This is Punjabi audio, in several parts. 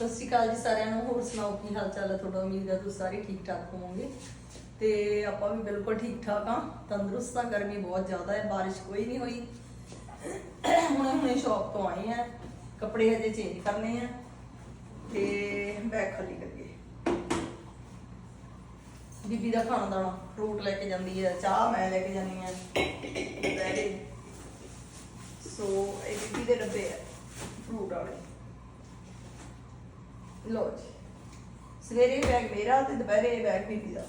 ਸਤਿ ਸ਼੍ਰੀ ਅਕਾਲ ਜੀ ਸਾਰਿਆਂ ਨੂੰ, ਹੋਰ ਸੁਣਾਓ ਕੀ ਹਾਲ ਚਾਲ ਹੈ? ਤੁਹਾਡਾ ਉਮੀਦ ਹੈ ਤੁਸੀਂ ਸਾਰੇ ਠੀਕ ਠਾਕ ਹੋਵੋਗੇ। ਤੇ ਆਪਾਂ ਵੀ ਬਿਲਕੁਲ ਠੀਕ ਠਾਕ ਆ ਤੰਦਰੁਸਤ ਆ ਗਰਮੀ ਬਹੁਤ ਜ਼ਿਆਦਾ ਹੈ, ਬਾਰਿਸ਼ ਕੋਈ ਨਹੀਂ ਹੋਈ। ਹੁਣੇ ਹੁਣੇ ਸ਼ੌਪ ਤੋਂ ਆਏ ਆ ਕੱਪੜੇ ਹਜੇ ਚੇਂਜ ਕਰਨੇ ਆ। ਤੇ ਬੈਗ ਖਾਲੀ ਕਰੀਏ ਬੀਬੀ ਦਾ ਖਾਣਾ ਦਾਣਾ ਫਰੂਟ ਲੈ ਕੇ ਜਾਂਦੀ ਹੈ, ਚਾਹ ਮੈਂ ਲੈ ਕੇ ਜਾਂਦੀ ਹਾਂ। ਸੋ ਇਹ ਬੀਬੀ ਦੇ ਡੱਬੇ ਆ ਫਰੂਟ ਵਾਲੇ। ਲੋ ਜੀ। ਸਵੇਰੇ ਬੈਗ ਮੇਰਾ ਤੇ ਦੁਪਹਿਰੇ ਬੈਗ ਬੀਬੀ ਦਾ।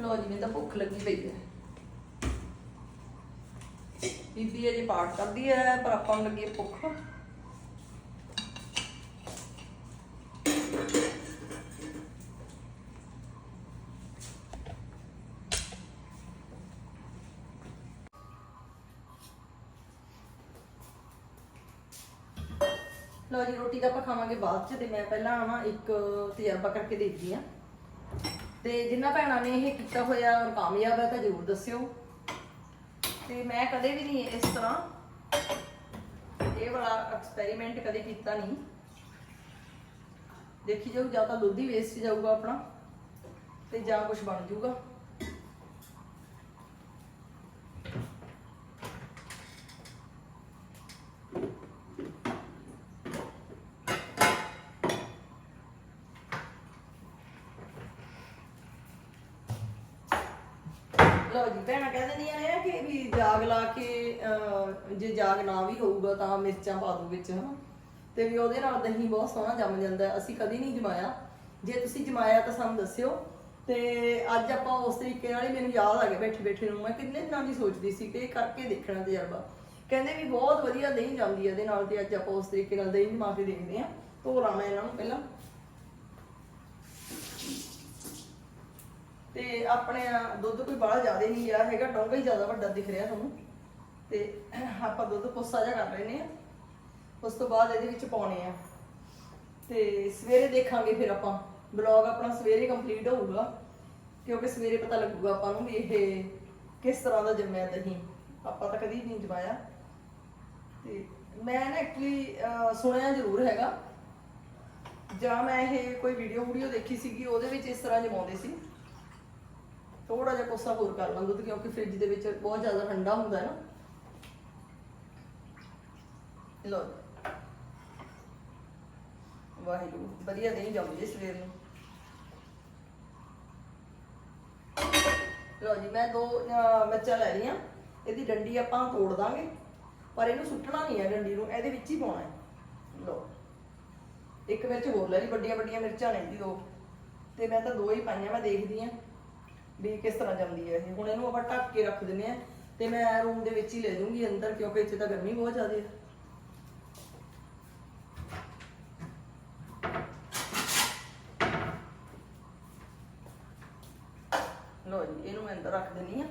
ਲੋ ਜੀ, ਮੈਨੂੰ ਤਾਂ ਭੁੱਖ ਲੱਗੀ ਪਈ ਹੈ। ਬੀਬੀ ਅਜੇ ਪਾਠ ਕਰਦੀ ਹੈ, ਪਰ ਆਪਾਂ ਨੂੰ ਲੱਗੀ ਭੁੱਖ। ਲੋ ਜੀ, ਰੋਟੀ ਤਾਂ ਆਪਾਂ ਖਾਵਾਂਗੇ ਬਾਅਦ ਚ ਤੇ ਮੈਂ ਪਹਿਲਾਂ ਨਾ ਇੱਕ ਤਜਰਬਾ ਕਰਕੇ ਦੇਖਦੀ ਆ ਤੇ ਜਿਨ੍ਹਾਂ ਭੈਣਾਂ ਨੇ ਇਹ ਕੀਤਾ ਹੋਇਆ ਔਰ ਕਾਮਯਾਬ ਹੈ ਤਾਂ ਜ਼ਰੂਰ ਦੱਸਿਓ। ਤੇ ਮੈਂ ਕਦੇ ਵੀ ਨਹੀਂ ਇਸ ਤਰ੍ਹਾਂ ਇਹ ਵਾਲਾ ਐਕਸਪੈਰੀਮੈਂਟ ਕਦੇ ਕੀਤਾ ਨਹੀਂ। ਦੇਖੀ ਜਾਊ, ਜਾਂ ਤਾਂ ਦੁੱਧ ਹੀ ਵੇਸਟ ਜਾਊਗਾ ਆਪਣਾ, ਤੇ ਜਾਂ ਕੁਝ ਬਣ ਜਾਊਗਾ। ਜੀ ਭੈਣਾਂ ਕਹਿ ਦਿੰਦੀਆਂ ਨੇ ਕਿ ਵੀ ਜਾਗ ਲਾ ਕੇ ਅਹ, ਜੇ ਜਾਗ ਨਾ ਵੀ ਹੋਊਗਾ ਤਾਂ ਮਿਰਚਾਂ ਪਾ ਦੋ ਵਿੱਚ ਹਨਾ? ਤੇ ਵੀ ਉਹਦੇ ਨਾਲ ਦਹੀਂ ਬਹੁਤ ਸੋਹਣਾ ਜੰਮ ਜਾਂਦਾ ਹੈ। ਅਸੀਂ ਕਦੀ ਨਹੀਂ ਜਮਾਇਆ। ਜੇ ਤੁਸੀਂ ਜਮਾਇਆ ਤਾਂ ਸਾਨੂੰ ਦੱਸਿਓ। ਤੇ ਅੱਜ ਆਪਾਂ ਉਸ ਤਰੀਕੇ ਨਾਲ ਹੀ ਮੈਨੂੰ ਯਾਦ ਆ ਗਿਆ ਬੈਠੇ ਬੈਠੇ ਨੂੰ। ਮੈਂ ਕਿੰਨੇ ਦਿਨਾਂ ਦੀ ਸੋਚਦੀ ਸੀ ਕਿ ਇਹ ਕਰਕੇ ਦੇਖਣਾ ਤਜਰਬਾ। ਕਹਿੰਦੇ ਵੀ ਬਹੁਤ ਵਧੀਆ ਦਹੀਂ ਜਾਂਦੀ ਹੈ ਇਹਦੇ ਨਾਲ ਤੇ ਅੱਜ ਆਪਾਂ ਉਸ ਤਰੀਕੇ ਨਾਲ ਦਹੀਂ ਜਮਾ ਕੇ ਦੇਖਦੇ ਹਾਂ। ਧੋ ਲਾਣਾ ਇਹਨਾਂ ਨੂੰ ਪਹਿਲਾਂ। ਤੇ ਆਪਣੇ ਦੁੱਧ ਕੋਈ ਬੜਾ ਜ਼ਿਆਦਾ ਨਹੀਂ ਗਿਆ ਹੈਗਾ ਡੋਂਗਾ ਹੀ ਜ਼ਿਆਦਾ ਵੱਡਾ ਦਿਖ ਰਿਹਾ ਤੁਹਾਨੂੰ। ਤੇ ਆਪਾਂ ਦੁੱਧ ਕੋਸਾ ਜਿਹਾ ਕਰ ਲੈਨੇ ਆ ਉਸ ਤੋਂ ਬਾਅਦ ਇਹਦੇ ਵਿੱਚ ਪਾਉਣੇ ਆ। ਤੇ ਸਵੇਰੇ ਦੇਖਾਂਗੇ ਫਿਰ ਆਪਾਂ। ਬਲੌਗ ਆਪਣਾ ਸਵੇਰੇ ਕੰਪਲੀਟ ਹੋਊਗਾ, ਕਿਉਂਕਿ ਸਵੇਰੇ ਪਤਾ ਲੱਗੂਗਾ ਆਪਾਂ ਨੂੰ ਵੀ ਇਹ ਕਿਸ ਤਰ੍ਹਾਂ ਦਾ ਜੰਮਿਆ ਦਹੀਂ। ਆਪਾਂ ਤਾਂ ਕਦੀ ਨਹੀਂ ਜਮਾਇਆ ਤੇ ਮੈਂ ਨਾ ਐਕਚੁਅਲੀ ਸੁਣਿਆ ਜ਼ਰੂਰ ਹੈਗਾ। ਜਾਂ ਮੈਂ ਇਹ ਕੋਈ ਵੀਡੀਓ ਵੀਡੀਓ ਦੇਖੀ ਸੀਗੀ, ਉਹਦੇ ਵਿੱਚ ਇਸ ਤਰ੍ਹਾਂ ਜਮਾਉਂਦੇ ਸੀ। ਥੋੜਾ ਜਿਹਾ ਕੋਸਾ ਹੋਰ ਕਰ ਲਾਂ ਦੁੱਧ ਕਿਉਂਕਿ ਫ੍ਰਿਜ ਦੇ ਵਿੱਚ ਬਹੁਤ ਜ਼ਿਆਦਾ ਠੰਡਾ ਹੁੰਦਾ ਹੈ ਨਾ। ਲੋ ਵਾਹਿਗੁਰੂ ਵਧੀਆ ਨਹੀਂ ਜੰਮਦੇ ਸਵੇਰ ਨੂੰ। ਲੋ ਜੀ ਮੈਂ ਦੋ ਅਹ, ਮਿਰਚਾਂ ਲੈ ਲਈਆਂ ਇਹਦੀ ਡੰਡੀ ਆਪਾਂ ਤੋੜ ਦਾਂਗੇ ਪਰ ਇਹਨੂੰ ਸੁੱਟਣਾ ਨਹੀਂ ਹੈ ਡੰਡੀ ਨੂੰ ਇਹਦੇ ਵਿੱਚ ਹੀ ਪਾਉਣਾ ਹੈ। ਲੋ ਇੱਕ ਮਿਰਚ ਹੋਰ ਲੈ ਲਈ ਵੱਡੀਆਂ ਵੱਡੀਆਂ ਮਿਰਚਾਂ ਨੇ ਜੀ ਦੋ। ਤੇ ਮੈਂ ਤਾਂ ਦੋ ਹੀ ਪਾਈਆਂ ਮੈਂ ਦੇਖਦੀ ਆਂ ਵੀ ਕਿਸ ਤਰ੍ਹਾਂ ਜੰਮਦੀ ਹੈ ਇਹ? ਹੁਣ ਇਹਨੂੰ ਆਪਾਂ ਢੱਕ ਕੇ ਰੱਖ ਦਿੰਨੇ ਆ ਤੇ ਮੈਂ ਰੂਮ ਦੇ ਵਿੱਚ ਹੀ ਲੈ ਜਾਊਂਗੀ ਅੰਦਰ ਕਿਉਂਕਿ ਇੱਥੇ ਤਾਂ ਗਰਮੀ ਬਹੁਤ ਜ਼ਿਆਦਾ ਹੈ ਲੋ ਜੀ ਇਹਨੂੰ ਮੈਂ ਅੰਦਰ ਰੱਖ ਦਿੰਨੀ ਆ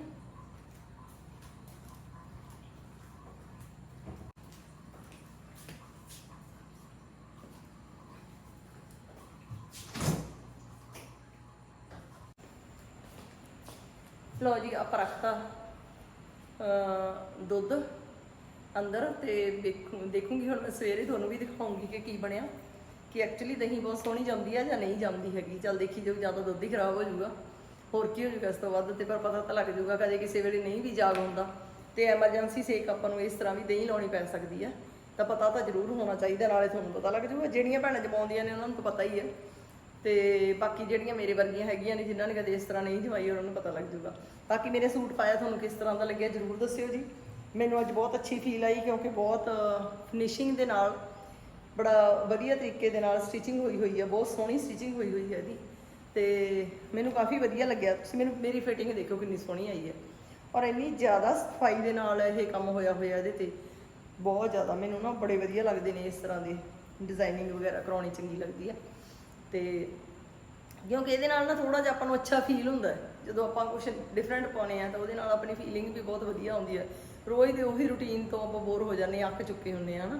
ਲਓ ਜੀ, ਆਪਾਂ ਰੱਖਤਾ ਦੁੱਧ ਅੰਦਰ ਤੇ ਦੇਖੂ, ਦੇਖੂਗੀ ਹੁਣ ਮੈਂ ਸਵੇਰੇ ਤੁਹਾਨੂੰ ਵੀ ਦਿਖਾਉਂਗੀ ਕਿ ਕੀ ਬਣਿਆ, ਕਿ ਐਕਚੁਅਲੀ ਦਹੀਂ ਬਹੁਤ ਸੋਹਣੀ ਜੰਮਦੀ ਆ ਜਾਂ ਨਹੀਂ ਜੰਮਦੀ ਹੈਗੀ। ਚੱਲ ਦੇਖੀ ਜਾਓ ਜਾਂ ਤਾਂ ਦੁੱਧ ਹੀ ਖਰਾਬ ਹੋ ਜਾਊਗਾ, ਹੋਰ ਕੀ ਹੋ ਜਾਊਗਾ ਇਸ ਤੋਂ ਵੱਧ ਤੇ ਪਰ ਪਤਾ ਤਾਂ ਲੱਗ ਜਾਊਗਾ ਕਦੇ ਕਿਸੇ ਵੇਲੇ ਨਹੀਂ ਵੀ ਜਾਗ ਹੁੰਦਾ। ਤੇ ਐਮਰਜੈਂਸੀ ਸੇਕ ਆਪਾਂ ਨੂੰ ਇਸ ਤਰ੍ਹਾਂ ਵੀ ਦਹੀਂ ਲਾਉਣੀ ਪੈ ਸਕਦੀ ਆ। ਤਾਂ ਪਤਾ ਤਾਂ ਜ਼ਰੂਰ ਹੋਣਾ ਚਾਹੀਦਾ, ਨਾਲੇ ਤੁਹਾਨੂੰ ਪਤਾ ਲੱਗ ਜਾਊਗਾ, ਜਿਹੜੀਆਂ ਭੈਣਾਂ ਜਮਾਉਂਦੀਆਂ ਨੇ ਉਹਨਾਂ ਨੂੰ ਤਾਂ ਪਤਾ ਹੀ ਹੈ ਤੇ ਬਾਕੀ ਜਿਹੜੀਆਂ ਮੇਰੇ ਵਰਗੀਆਂ ਹੈਗੀਆਂ ਨੇ, ਜਿਨ੍ਹਾਂ ਨੇ ਕਦੇ ਇਸ ਤਰ੍ਹਾਂ ਨਹੀਂ ਜਵਾਈ, ਉਹਨਾਂ ਨੂੰ ਪਤਾ ਲੱਗ ਜਾਊਗਾ। ਬਾਕੀ ਮੇਰੇ ਸੂਟ ਪਾਇਆ ਤੁਹਾਨੂੰ ਕਿਸ ਤਰ੍ਹਾਂ ਦਾ ਲੱਗਿਆ, ਜਰੂਰ ਦੱਸਿਓ ਜੀ। ਮੈਨੂੰ ਅੱਜ ਬਹੁਤ ਅੱਛੀ ਫੀਲ ਆਈ, ਕਿਉਂਕਿ ਬਹੁਤ ਫਿਨਿਸ਼ਿੰਗ ਦੇ ਨਾਲ, ਬੜਾ ਵਧੀਆ ਤਰੀਕੇ ਦੇ ਨਾਲ ਸਟਿਚਿੰਗ ਹੋਈ ਹੋਈ ਹੈ ਬਹੁਤ ਸੋਹਣੀ ਸਟਿਚਿੰਗ ਹੋਈ ਹੋਈ ਹੈ ਇਹਦੀ। ਤੇ ਮੈਨੂੰ ਕਾਫੀ ਵਧੀਆ ਲੱਗਿਆ। ਤੁਸੀਂ ਮੈਨੂੰ, ਮੇਰੀ ਫਿਟਿੰਗ ਦੇਖੋ ਕਿੰਨੀ ਸੋਹਣੀ ਆਈ ਹੈ। ਔਰ ਇੰਨੀ ਜ਼ਿਆਦਾ ਸਫ਼ਾਈ ਦੇ ਨਾਲ ਇਹ ਕੰਮ ਹੋਇਆ ਹੋਇਆ ਇਹਦੇ ਤੇ। ਬਹੁਤ ਜ਼ਿਆਦਾ, ਮੈਨੂੰ ਨਾ ਬੜੇ ਵਧੀਆ ਲੱਗਦੇ ਨੇ ਇਸ ਤਰ੍ਹਾਂ ਦੇ ਡਿਜ਼ਾਈਨਿੰਗ ਵਗੈਰਾ ਕਰਾਉਣੀ ਚੰਗੀ ਲੱਗਦੀ ਹੈ ਤੇ ਕਿਉਂਕਿ ਇਹਦੇ ਨਾਲ ਨਾ ਥੋੜਾ ਜਿਹਾ ਆਪਾਂ ਨੂੰ ਅੱਛਾ ਫੀਲ ਹੁੰਦਾ ਹੈ। ਜਦੋਂ ਆਪਾਂ ਕੁਝ ਡਿਫਰੈਂਟ ਪਾਉਨੇ ਆ ਤਾਂ ਉਹਦੇ ਨਾਲ ਆਪਣੀ ਫੀਲਿੰਗ ਵੀ ਬਹੁਤ ਵਧੀਆ ਆਉਂਦੀ ਹੈ। ਰੋਜ਼ ਦੇ ਉਹੀ ਰੁਟੀਨ ਤੋਂ ਆਪਾਂ ਬੋਰ ਹੋ ਜਾਂਦੇ ਹਾਂ, ਅੱਕ ਚੁੱਕੇ ਹੁੰਦੇ ਆ ਹਨਾ।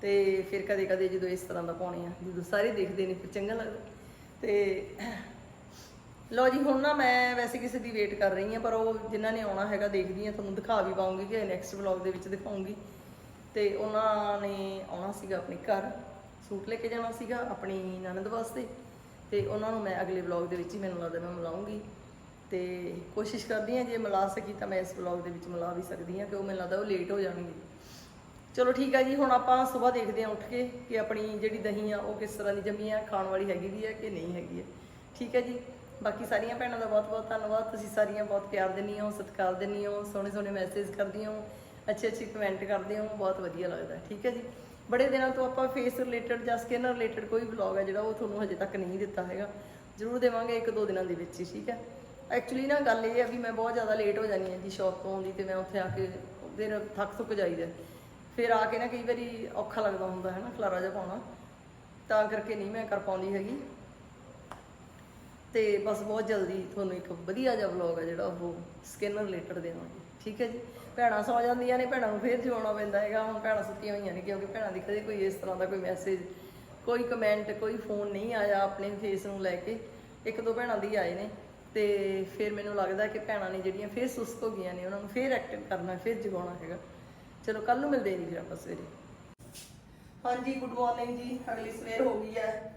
ਤੇ ਫਿਰ ਕਦੇ ਕਦੇ ਜਦੋਂ ਇਸ ਤਰ੍ਹਾਂ ਦਾ ਪਾਉਣੇ ਆ ਜਦੋਂ ਸਾਰੇ ਦੇਖਦੇ ਨੇ ਫਿਰ ਚੰਗਾ ਲੱਗਦਾ। ਤੇ ਲਓ ਜੀ ਹੁਣ ਨਾ ਮੈਂ ਵੈਸੇ ਕਿਸੇ ਦੀ ਵੇਟ ਕਰ ਰਹੀ ਹਾਂ ਪਰ ਉਹ ਜਿਨ੍ਹਾਂ ਨੇ ਆਉਣਾ ਹੈਗਾ ਦੇਖਦੀ ਹਾਂ ਤੁਹਾਨੂੰ ਦਿਖਾ ਵੀ ਪਾਉਂਗੀ ਕਿ ਨੈਕਸਟ ਵਲੌਗ ਦੇ ਵਿੱਚ ਦਿਖਾਉਂਗੀ। ਤੇ ਉਹਨਾਂ ਨੇ ਆਉਣਾ ਸੀਗਾ ਆਪਣੇ ਘਰ। ਸੂਟ ਲੈ ਕੇ ਜਾਣਾ ਸੀਗਾ ਆਪਣੀ ਨਨਦ ਵਾਸਤੇ ਤੇ ਉਹਨਾਂ ਨੂੰ ਮੈਂ ਅਗਲੇ ਵਲੌਗ ਦੇ ਵਿੱਚ ਹੀ ਮੈਨੂੰ ਲੱਗਦਾ ਮੈਂ ਮਿਲਾਉਂਗੀ। ਤੇ ਕੋਸ਼ਿਸ਼ ਕਰਦੀ ਹਾਂ ਜੇ ਮਿਲਾ ਸਕੀ ਤਾਂ ਮੈਂ ਇਸ ਵਲੌਗ ਦੇ ਵਿੱਚ ਮਿਲਾ ਵੀ ਸਕਦੀ ਹਾਂ ਕਿ ਉਹ ਮੈਨੂੰ ਲੱਗਦਾ ਉਹ ਲੇਟ ਹੋ ਜਾਣਗੇ। ਚਲੋ ਠੀਕ ਹੈ ਜੀ, ਹੁਣ ਆਪਾਂ ਸਵੇਰ ਦੇਖਦੇ ਹਾਂ ਉੱਠ ਕੇ ਕਿ ਆਪਣੀ ਜਿਹੜੀ ਦਹੀਂ ਆ ਉਹ ਕਿਸ ਤਰ੍ਹਾਂ ਦੀ ਜੰਮੀ ਆ, ਖਾਣ ਵਾਲੀ ਹੈਗੀ ਵੀ ਹੈ ਕਿ ਨਹੀਂ ਹੈਗੀ ਹੈ ਠੀਕ ਹੈ ਜੀ, ਬਾਕੀ ਸਾਰੀਆਂ ਭੈਣਾਂ ਦਾ ਬਹੁਤ ਬਹੁਤ ਧੰਨਵਾਦ। ਤੁਸੀਂ ਸਾਰੀਆਂ ਬਹੁਤ ਪਿਆਰ ਦਿੰਦੀਆਂ ਹੋ, ਸਤਿਕਾਰ ਦਿੰਦੀਆਂ ਹੋ, ਸੋਹਣੇ ਸੋਹਣੇ ਮੈਸੇਜ ਕਰਦੀਆਂ ਹੋ ਅੱਛੇ ਅੱਛੇ ਕਮੈਂਟ ਕਰਦੇ ਹੋ, ਬਹੁਤ ਵਧੀਆ ਲੱਗਦਾ। ਠੀਕ ਹੈ ਜੀ ਬੜੇ ਦਿਨਾਂ ਤੋਂ ਆਪਾਂ ਫੇਸ ਰਿਲੇਟਡ ਜਾਂ ਸਕਿਨ ਰਿਲੇਟਡ ਕੋਈ ਵਲੌਗ ਹੈ ਜਿਹੜਾ ਉਹ ਤੁਹਾਨੂੰ ਹਜੇ ਤੱਕ ਨਹੀਂ ਦਿੱਤਾ ਹੈਗਾ। ਜ਼ਰੂਰ ਦੇਵਾਂਗੇ ਇੱਕ ਦੋ ਦਿਨਾਂ ਦੇ ਵਿੱਚ ਹੀ, ਠੀਕ ਹੈ? ਐਕਚੁਅਲੀ ਨਾ ਗੱਲ ਇਹ ਹੈ ਵੀ ਮੈਂ ਬਹੁਤ ਜ਼ਿਆਦਾ ਲੇਟ ਹੋ ਜਾਂਦੀ ਹਾਂ ਜੀ ਸ਼ੌਪ ਤੋਂ ਆਉਂਦੀ ਤੇ ਮੈਂ ਉੱਥੇ ਆ ਕੇ ਫਿਰ ਥੱਕ ਥੁੱਕ ਜਾਈਦਾ। ਫਿਰ ਆ ਕੇ ਨਾ ਕਈ ਵਾਰੀ ਔਖਾ ਲੱਗਦਾ ਹੁੰਦਾ ਹੈ ਨਾ, ਖਲਾਰਾ ਜਿਹਾ ਪਾਉਣਾ। ਤਾਂ ਕਰਕੇ ਨਹੀਂ ਮੈਂ ਕਰ ਪਾਉਂਦੀ ਹੈਗੀ। ਤੇ ਬਸ ਬਹੁਤ ਜਲਦੀ ਤੁਹਾਨੂੰ ਇੱਕ ਵਧੀਆ ਜਿਹਾ ਵਲੌਗ ਹੈ ਜਿਹੜਾ ਉਹ ਸਕਿਨ ਰਿਲੇਟਡ ਦੇਵਾਂਗੇ। ਠੀਕ ਹੈ ਜੀ। ਭੈਣਾਂ ਸੌ ਜਾਂਦੀਆਂ ਨੇ, ਭੈਣਾਂ ਨੂੰ ਫੇਰ ਜਗਾਉਣਾ ਪੈਂਦਾ ਹੈਗਾ। ਹੁਣ ਭੈਣਾਂ ਸੁੱਤੀਆਂ ਹੋਈਆਂ ਨੇ, ਕਿਉਂਕਿ ਭੈਣਾਂ ਦੀ ਕਦੇ ਕੋਈ ਇਸ ਤਰ੍ਹਾਂ ਦਾ ਕੋਈ ਮੈਸੇਜ ਕੋਈ ਕਮੈਂਟ ਕੋਈ ਫੋਨ ਨਹੀਂ ਆਇਆ ਆਪਣੇ ਫੇਸ ਨੂੰ ਲੈ ਕੇ। ਇੱਕ ਦੋ ਭੈਣਾਂ ਦੀ ਆਏ ਨੇ ਤੇ ਫਿਰ ਮੈਨੂੰ ਲੱਗਦਾ ਕਿ ਭੈਣਾਂ ਨੇ ਜਿਹੜੀਆਂ ਫੇਰ ਸੁਸਤ ਹੋ ਗਈਆਂ ਨੇ, ਉਹਨਾਂ ਨੂੰ ਫੇਰ ਐਕਟਿਵ ਕਰਨਾ, ਫੇਰ ਜਗਾਉਣਾ ਹੈਗਾ। ਚਲੋ ਕੱਲ ਨੂੰ ਮਿਲਦੇ ਨਹੀਂ ਫਿਰ ਆਪਾਂ ਸਵੇਰੇ। ਹਾਂਜੀ ਗੁੱਡ ਮਾਰਨਿੰਗ ਜੀ। ਅਗਲੀ ਸਵੇਰ ਹੋ ਗਈ ਹੈ।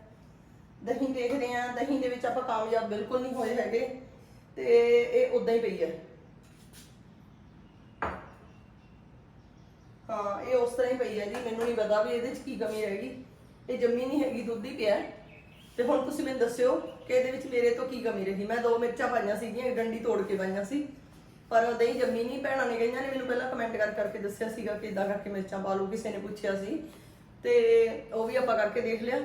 ਦਹੀਂ ਦੇਖ ਰਹੇ ਆ ਦਹੀਂ ਦੇ ਵਿੱਚ ਆਪਾਂ ਕਾਮਯਾਬ ਬਿਲਕੁਲ ਨਹੀਂ ਹੋਏ ਹੈਗੇ। ਤੇ ਇਹ ਉਦਾਂ ਹੀ ਪਈ ਹੈ। ਹਾਂ, ਇਹ ਉਸ ਤਰ੍ਹਾਂ ਹੀ ਪਈ ਹੈ ਜੀ, ਮੈਨੂੰ ਨਹੀਂ ਪਤਾ ਵੀ ਇਹਦੇ 'ਚ ਕੀ ਕਮੀ ਰਹੇਗੀ। ਇਹ ਜੰਮੀ ਨਹੀਂ ਹੈਗੀ, ਦੁੱਧ ਹੀ ਪਿਆ ਹੈ। ਤੇ ਹੁਣ ਤੁਸੀਂ ਮੈਨੂੰ ਦੱਸਿਓ ਕਿ ਇਹਦੇ ਵਿੱਚ ਮੇਰੇ ਤੋਂ ਕੀ ਕਮੀ ਰਹੀ। ਮੈਂ ਦੋ ਮਿਰਚਾਂ ਪਾਈਆਂ ਸੀਗੀਆਂ, ਇੱਕ ਡੰਡੀ ਤੋੜ ਕੇ ਪਾਈਆਂ ਸੀ। ਪਰ ਦਹੀਂ ਜੰਮੀ ਨਹੀਂ, ਭੈਣਾਂ ਨੇ ਕਈਆਂ ਨੇ, ਮੈਨੂੰ ਪਹਿਲਾਂ ਕਮੈਂਟ ਕਰ ਕਰਕੇ ਦੱਸਿਆ ਸੀਗਾ ਕਿ ਇਦਾਂ ਕਰਕੇ ਮਿਰਚਾਂ ਪਾ ਲਓ ਕਿਸੇ ਨੇ ਪੁੱਛਿਆ ਸੀ। ਤੇ ਉਹ ਵੀ ਆਪਾਂ ਕਰਕੇ ਦੇਖ ਲਿਆ।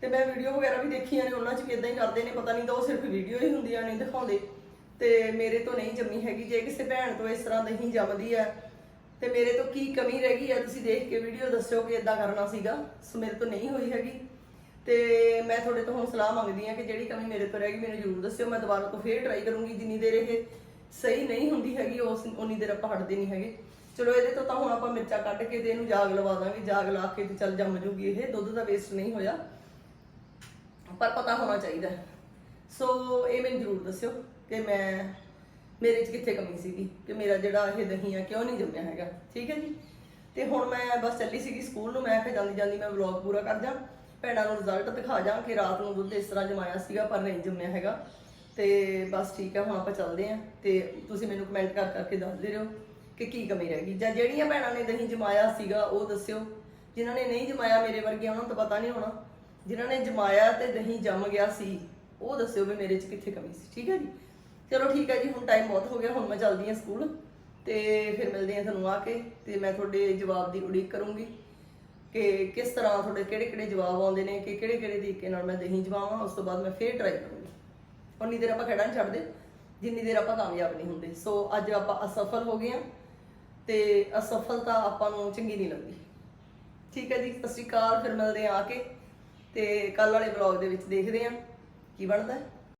ਤੇ ਮੈਂ ਵੀਡੀਓ ਵਗੈਰਾ ਵੀ ਦੇਖੀਆਂ ਨੇ, ਉਹਨਾਂ 'ਚ ਵੀ ਇਦਾਂ ਹੀ ਕਰਦੇ ਨੇ, ਪਤਾ ਨਹੀਂ ਤਾਂ ਉਹ ਸਿਰਫ ਵੀਡੀਓ ਹੀ ਹੁੰਦੀਆਂ ਨੇ, ਦਿਖਾਉਂਦੇ। ਤੇ ਮੇਰੇ ਤੋਂ ਨਹੀਂ ਜੰਮੀ ਹੈਗੀ, ਜੇ ਕਿਸੇ ਭੈਣ ਤੋਂ ਇਸ ਤਰ੍ਹਾਂ ਦਹੀਂ ਜੰਮਦੀ ਹੈ ਤੇ ਮੇਰੇ ਤੋਂ ਕੀ ਕਮੀ ਰਹਿ ਗਈ ਆ? ਤੁਸੀਂ ਦੇਖ ਕੇ ਵੀਡੀਓ ਦੱਸਿਓ ਕਿ ਇਦਾਂ ਕਰਨਾ ਸੀਗਾ। ਸੋ ਮੇਰੇ ਤੋਂ ਨਹੀਂ ਹੋਈ ਹੈਗੀ। ਤੇ ਮੈਂ ਤੁਹਾਡੇ ਤੋਂ ਹੁਣ ਸਲਾਹ ਮੰਗਦੀ ਹਾਂ ਕਿ ਜਿਹੜੀ ਕਮੀ ਮੇਰੇ ਤੋਂ ਰਹਿ ਗਈ, ਮੈਨੂੰ ਜ਼ਰੂਰ ਦੱਸਿਓ। ਮੈਂ ਦੁਬਾਰਾ ਤੋਂ ਫੇਰ ਟਰਾਈ ਕਰੂੰਗੀ ਜਿੰਨੀ ਦੇਰ ਇਹ ਸਹੀ ਨਹੀਂ ਹੁੰਦੀ ਹੈਗੀ, ਉਸ ਉਨੀ ਦੇਰ ਆਪਾਂ ਹਟਦੇ ਨਹੀਂ ਹੈਗੇ। ਚਲੋ, ਇਹਦੇ ਤੋਂ ਤਾਂ ਹੁਣ ਆਪਾਂ ਮਿਰਚਾਂ ਕੱਢ ਕੇ ਤੇ ਇਹਨੂੰ ਜਾਗ ਲਵਾ ਦਾਂਗੇ। ਜਾਗ ਲਾ ਕੇ ਤੇ ਚੱਲ ਜੰਮ ਜੂਗੀ ਇਹ। ਦੁੱਧ ਦਾ ਵੇਸਟ ਨਹੀਂ ਹੋਇਆ। ਪਰ ਪਤਾ ਹੋਣਾ ਚਾਹੀਦਾ। ਸੋ ਇਹ ਮੈਨੂੰ ਜ਼ਰੂਰ ਦੱਸਿਓ ਕਿ ਮੈਂ ਮੇਰੇ 'ਚ ਕਿੱਥੇ ਕਮੀ ਸੀਗੀ ਕਿ ਮੇਰਾ ਜਿਹੜਾ ਇਹ ਦਹੀਂ ਆ, ਕਿਉਂ ਨਹੀਂ ਜੰਮਿਆ ਹੈਗਾ? ਠੀਕ ਹੈ ਜੀ? ਤੇ ਹੁਣ ਮੈਂ ਬਸ ਚੱਲੀ ਸੀਗੀ ਸਕੂਲ ਨੂੰ, ਮੈਂ ਕਿਹਾ ਜਾਂਦੀ ਜਾਂਦੀ ਮੈਂ ਵਲੌਗ ਪੂਰਾ ਕਰ ਜਾ, ਭੈਣਾਂ ਨੂੰ ਰਿਜ਼ਲਟ ਦਿਖਾ ਜਾ ਕਿ ਰਾਤ ਨੂੰ ਦੁੱਧ ਇਸ ਤਰ੍ਹਾਂ ਜਮਾਇਆ ਸੀਗਾ ਪਰ ਨਹੀਂ ਜੰਮਿਆ ਹੈਗਾ। ਤੇ ਬਸ ਠੀਕ ਹੈ ਹੁਣ ਆਪਾਂ ਚੱਲਦੇ ਆਂ ਤੇ ਤੁਸੀਂ ਮੈਨੂੰ ਕਮੈਂਟ ਕਰ ਕਰਕੇ ਦੱਸਦੇ ਰਹੋ ਕਿ ਕੀ ਕਮੀ ਰਹਿ ਗਈ। ਜਾਂ ਜਿਹੜੀਆਂ ਭੈਣਾਂ ਨੇ ਦਹੀਂ ਜਮਾਇਆ ਸੀਗਾ, ਉਹ ਦੱਸਿਓ। ਜਿਨ੍ਹਾਂ ਨੇ ਨਹੀਂ ਜਮਾਇਆ ਮੇਰੇ ਵਰਗੇ ਉਹਨਾਂ ਨੂੰ ਤਾਂ ਪਤਾ ਨਹੀਂ ਹੋਣਾ। ਜਿਨ੍ਹਾਂ ਨੇ ਜਮਾਇਆ ਤੇ ਦਹੀਂ ਜੰਮ ਗਿਆ ਸੀ, ਉਹ ਦੱਸਿਓ ਵੀ ਮੇਰੇ 'ਚ ਕਿੱਥੇ ਕਮੀ ਸੀ। ਠੀਕ ਹੈ ਜੀ? ਚਲੋ ਠੀਕ ਹੈ ਜੀ, ਹੁਣ ਟਾਈਮ ਬਹੁਤ ਹੋ ਗਿਆ, ਹੁਣ ਮੈਂ ਚੱਲਦੀ ਹਾਂ ਸਕੂਲ ਤੇ ਫਿਰ ਮਿਲਦੇ ਹਾਂ ਤੁਹਾਨੂੰ ਆ ਕੇ ਤੇ ਮੈਂ ਤੁਹਾਡੇ ਜਵਾਬ ਦੀ ਉਡੀਕ ਕਰੂੰਗੀ ਕਿ ਕਿਸ ਤਰ੍ਹਾਂ ਤੁਹਾਡੇ ਕਿਹੜੇ ਕਿਹੜੇ ਜਵਾਬ ਆਉਂਦੇ ਨੇ, ਕਿ ਕਿਹੜੇ ਕਿਹੜੇ ਤਰੀਕੇ ਨਾਲ ਮੈਂ ਦਹੀਂ ਜਵਾਵਾਂ, ਉਸ ਤੋਂ ਬਾਅਦ ਮੈਂ ਫੇਰ ਟਰਾਈ ਕਰੂੰਗੀ। ਉਨੀ ਦੇਰ ਆਪਾਂ ਖੜਾ ਨਹੀਂ ਛੱਡਦੇ, ਜਿੰਨੀ ਦੇਰ ਆਪਾਂ ਕਾਮਯਾਬ ਨਹੀਂ ਹੁੰਦੇ। ਸੋ ਅੱਜ ਆਪਾਂ ਅਸਫਲ ਹੋ ਗਏ ਹਾਂ ਤੇ ਅਸਫਲਤਾ ਆਪਾਂ ਨੂੰ ਚੰਗੀ ਨਹੀਂ ਲੱਗਦੀ। ਠੀਕ ਹੈ ਜੀ, ਸਤਿ ਸ਼੍ਰੀ ਅਕਾਲ, ਫਿਰ ਮਿਲਦੇ ਹਾਂ ਆ ਕੇ ਤੇ ਕੱਲ ਵਾਲੇ ਵਲੌਗ ਦੇ ਵਿੱਚ ਦੇਖਦੇ ਹਾਂ ਕੀ ਬਣਦਾ ਹੈ।